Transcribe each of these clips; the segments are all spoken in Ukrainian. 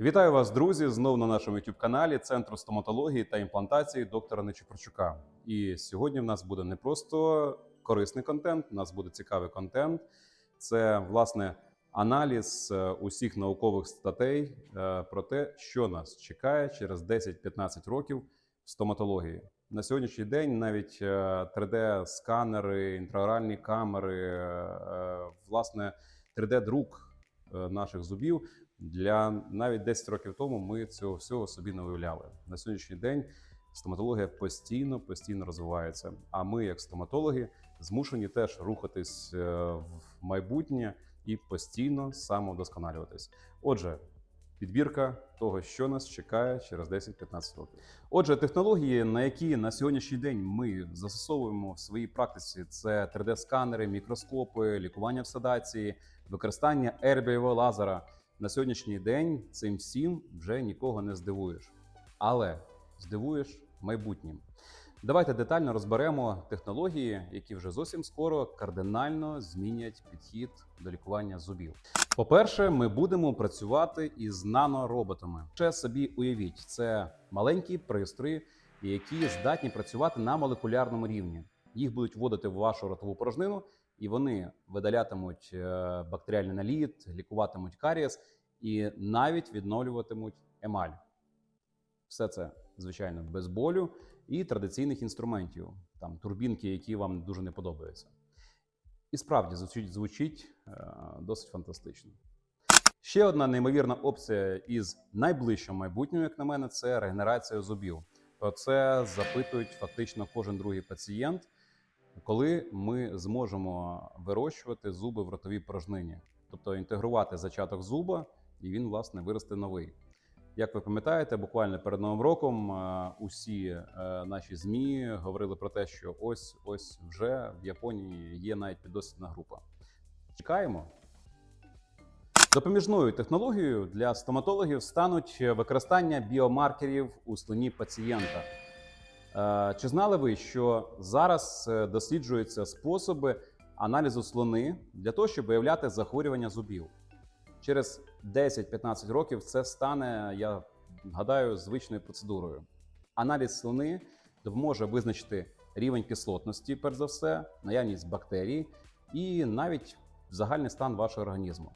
Вітаю вас, друзі! Знову на нашому youtube каналі Центру стоматології та імплантації доктора Нечепорчука. І сьогодні в нас буде не просто корисний контент, у нас буде цікавий контент. Це власне аналіз е, усіх наукових статей е, про те, що нас чекає через 10-15 років в стоматології. На сьогоднішній день навіть 3D-сканери, інтраоральні камери, е, власне, 3D-друк наших зубів для навіть 10 років тому ми цього всього собі не уявляли. На сьогоднішній день стоматологія постійно постійно розвивається. А ми, як стоматологи, змушені теж рухатись е, в майбутнє і постійно самовдосконалюватись. Отже. Підбірка того, що нас чекає через 10-15 років. Отже, технології, на які на сьогоднішній день ми застосовуємо в своїй практиці, це 3D-сканери, мікроскопи, лікування в седації, використання ербієвого лазера. На сьогоднішній день цим всім вже нікого не здивуєш, але здивуєш майбутнім. Давайте детально розберемо технології, які вже зовсім скоро кардинально змінять підхід до лікування зубів. По-перше, ми будемо працювати із нанороботами. Ще собі уявіть, це маленькі пристрої, які здатні працювати на молекулярному рівні. Їх будуть вводити в вашу ротову порожнину, і вони видалятимуть е, бактеріальний наліт, лікуватимуть карієс і навіть відновлюватимуть емаль. Все це, звичайно, без болю і традиційних інструментів, там турбінки, які вам дуже не подобаються. І справді звучить, звучить е, досить фантастично. Ще одна неймовірна опція із найближчого майбутнього, як на мене, це регенерація зубів. Про це запитують фактично кожен другий пацієнт, коли ми зможемо вирощувати зуби в ротовій порожнині, тобто інтегрувати зачаток зуба, і він, власне, виросте новий. Як ви пам'ятаєте, буквально перед новим роком е, усі е, наші змі говорили про те, що ось ось вже в Японії є навіть піддослідна група. Чекаємо. Допоміжною технологією для стоматологів стануть використання біомаркерів у слині пацієнта. Е, Чи знали ви, що зараз е, досліджуються способи аналізу слини для того, щоб виявляти захворювання зубів? Через 10-15 років це стане, я гадаю, звичною процедурою. Аналіз слини допоможе визначити рівень кислотності, перш за все, наявність бактерій і навіть загальний стан вашого організму.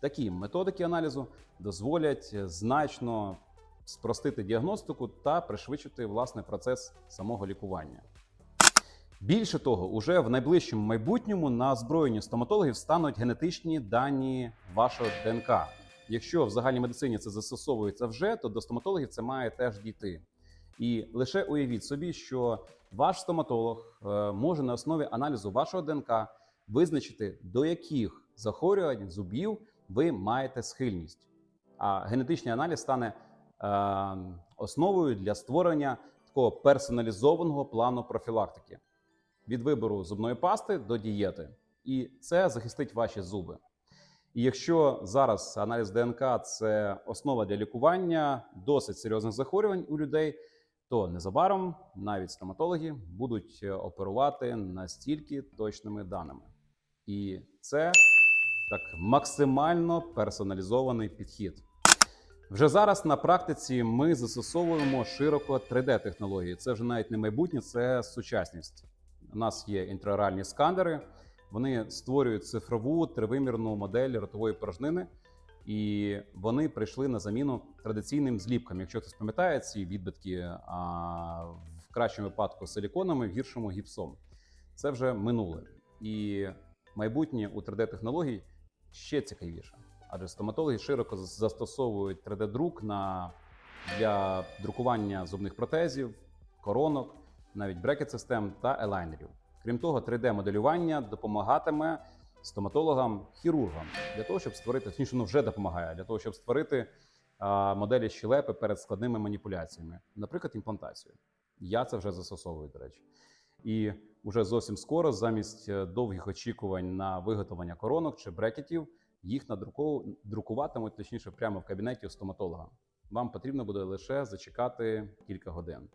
Такі методики аналізу дозволять значно спростити діагностику та пришвидшити власне процес самого лікування. Більше того, уже в найближчому майбутньому на озброєнні стоматологів стануть генетичні дані вашого ДНК. Якщо в загальній медицині це застосовується вже, то до стоматологів це має теж дійти. І лише уявіть собі, що ваш стоматолог е, може на основі аналізу вашого ДНК визначити, до яких захворювань зубів ви маєте схильність. А генетичний аналіз стане основою для створення такого персоналізованого плану профілактики від вибору зубної пасти до дієти. І це захистить ваші зуби. І якщо зараз аналіз ДНК це основа для лікування досить серйозних захворювань у людей, то незабаром навіть стоматологи будуть е, оперувати настільки точними даними. І це так максимально персоналізований підхід. Вже зараз на практиці ми застосовуємо широко 3D-технології. Це вже навіть не майбутнє, це сучасність. У нас є інтраоральні сканери, вони створюють цифрову тривимірну модель ротової порожнини, і вони прийшли на заміну традиційним зліпкам. Якщо хтось пам'ятає ці відбитки, а в кращому випадку силіконами, в гіршому гіпсом. Це вже минуле. І майбутнє у 3D-технологій ще цікавіше. Адже стоматологи широко застосовують 3D-друк на для друкування зубних протезів, коронок, навіть брекет-систем та елайнерів. Крім того, 3D-моделювання допомагатиме стоматологам, хірургам для того, щоб створити точніше, ну вже допомагає для того, щоб створити а, моделі щелепи перед складними маніпуляціями, наприклад, імплантацію. Я це вже застосовую, до речі. І вже зовсім скоро, замість е, довгих очікувань на виготовлення коронок чи брекетів, їх надрукуватимуть, точніше, прямо в кабінеті у стоматолога. Вам потрібно буде лише зачекати кілька годин.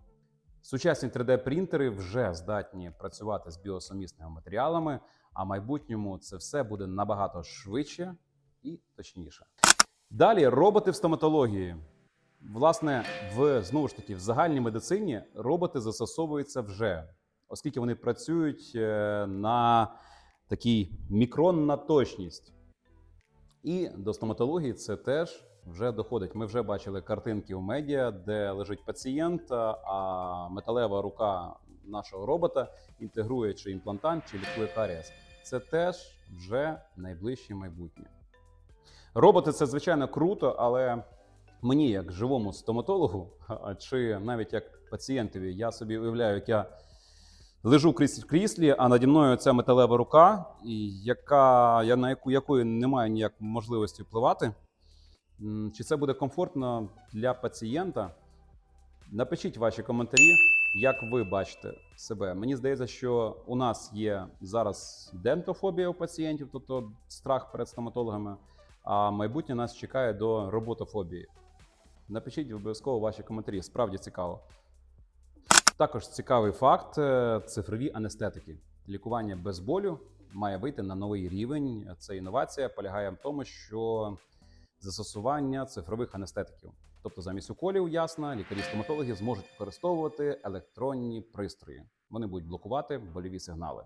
Сучасні 3D-принтери вже здатні працювати з біосумісними матеріалами, а в майбутньому це все буде набагато швидше і точніше. Далі роботи в стоматології. Власне, в знову ж таки в загальній медицині роботи застосовуються вже, оскільки вони працюють е, на такій мікронна точність. І до стоматології це теж вже доходить. Ми вже бачили картинки у медіа, де лежить пацієнт, а металева рука нашого робота інтегрує чи імплантант, чи лікує. Це теж вже найближче майбутнє. Роботи це звичайно круто, але мені, як живому стоматологу, чи навіть як пацієнтові, я собі уявляю, як я лежу в в кріслі, а наді мною ця металева рука, яка, я на яку якої немає ніяк можливості впливати. Чи це буде комфортно для пацієнта? Напишіть ваші коментарі, як ви бачите себе. Мені здається, що у нас є зараз дентофобія у пацієнтів, тобто страх перед стоматологами, а майбутнє нас чекає до роботофобії. Напишіть обов'язково ваші коментарі, справді цікаво. Також цікавий факт: е, цифрові анестетики. Лікування без болю має вийти на новий рівень. Це інновація полягає в тому, що застосування цифрових анестетиків. Тобто, замість уколів, ясно, лікарі-стоматологи зможуть використовувати електронні пристрої. Вони будуть блокувати больові сигнали.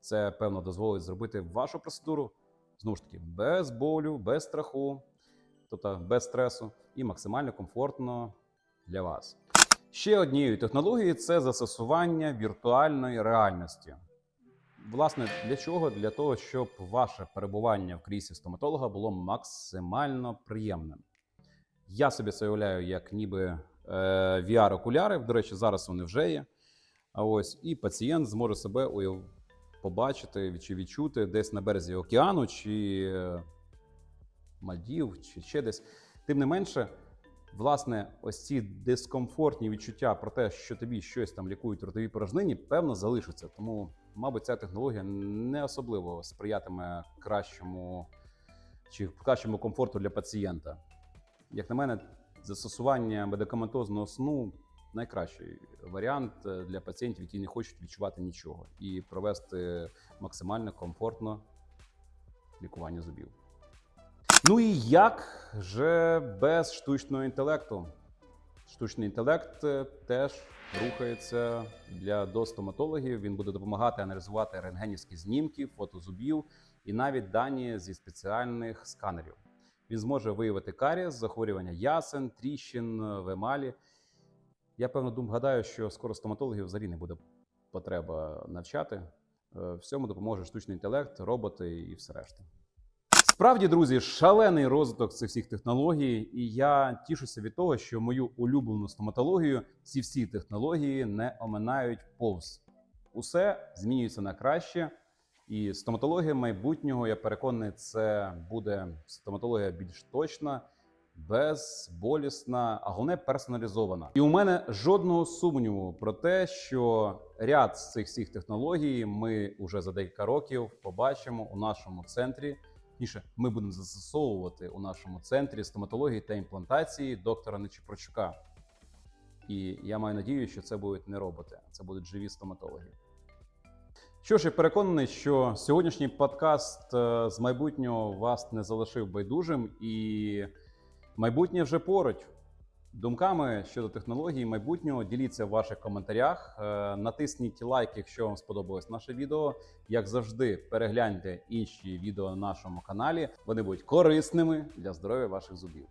Це певно дозволить зробити вашу процедуру знову ж таки без болю, без страху, тобто без стресу, і максимально комфортно для вас. Ще однією технологією це застосування віртуальної реальності. Власне, для чого? Для того, щоб ваше перебування в кріслі стоматолога було максимально приємним. Я собі це уявляю, як ніби е, VR-окуляри. До речі, зараз вони вже є. А ось і пацієнт зможе себе уяв... побачити чи відчути десь на березі океану, чи е, Мальдів, чи ще десь. Тим не менше, власне, ось ці дискомфортні відчуття про те, що тобі щось там лікують в ротовій порожнині, певно, залишаться. Тому, мабуть, ця технологія не особливо сприятиме кращому чи кращому комфорту для пацієнта. Як на мене, застосування медикаментозного сну найкращий варіант е, для пацієнтів, які не хочуть відчувати нічого, і провести максимально комфортно лікування зубів. Ну і як же без штучного інтелекту? Штучний інтелект е, теж рухається для до стоматологів. Він буде допомагати аналізувати рентгенівські знімки, фото зубів і навіть дані зі спеціальних сканерів. Він зможе виявити карієс, захворювання ясен, тріщин в емалі. Я певно дум гадаю, що скоро стоматологів взагалі не буде потреба навчати. Е, Всьому допоможе штучний інтелект, роботи і все решта. Справді, друзі, шалений розвиток цих всіх технологій, і я тішуся від того, що мою улюблену стоматологію ці всі технології не оминають повз. Усе змінюється на краще. І стоматологія майбутнього, я переконаний, це буде стоматологія більш точна, безболісна, а головне персоналізована. І у мене жодного сумніву про те, що ряд з цих всіх технологій ми вже за декілька років побачимо у нашому центрі. Точніше, ми будемо застосовувати у нашому центрі стоматології та імплантації доктора Нечіпрочука. І я маю надію, що це будуть не роботи, а це будуть живі стоматологи. Що ж, я переконаний, що сьогоднішній подкаст е, з майбутнього вас не залишив байдужим, і майбутнє вже поруч. Думками щодо технологій майбутнього діліться в ваших коментарях. Е, Натисніть лайк, якщо вам сподобалось наше відео. Як завжди, перегляньте інші відео на нашому каналі. Вони будуть корисними для здоров'я ваших зубів.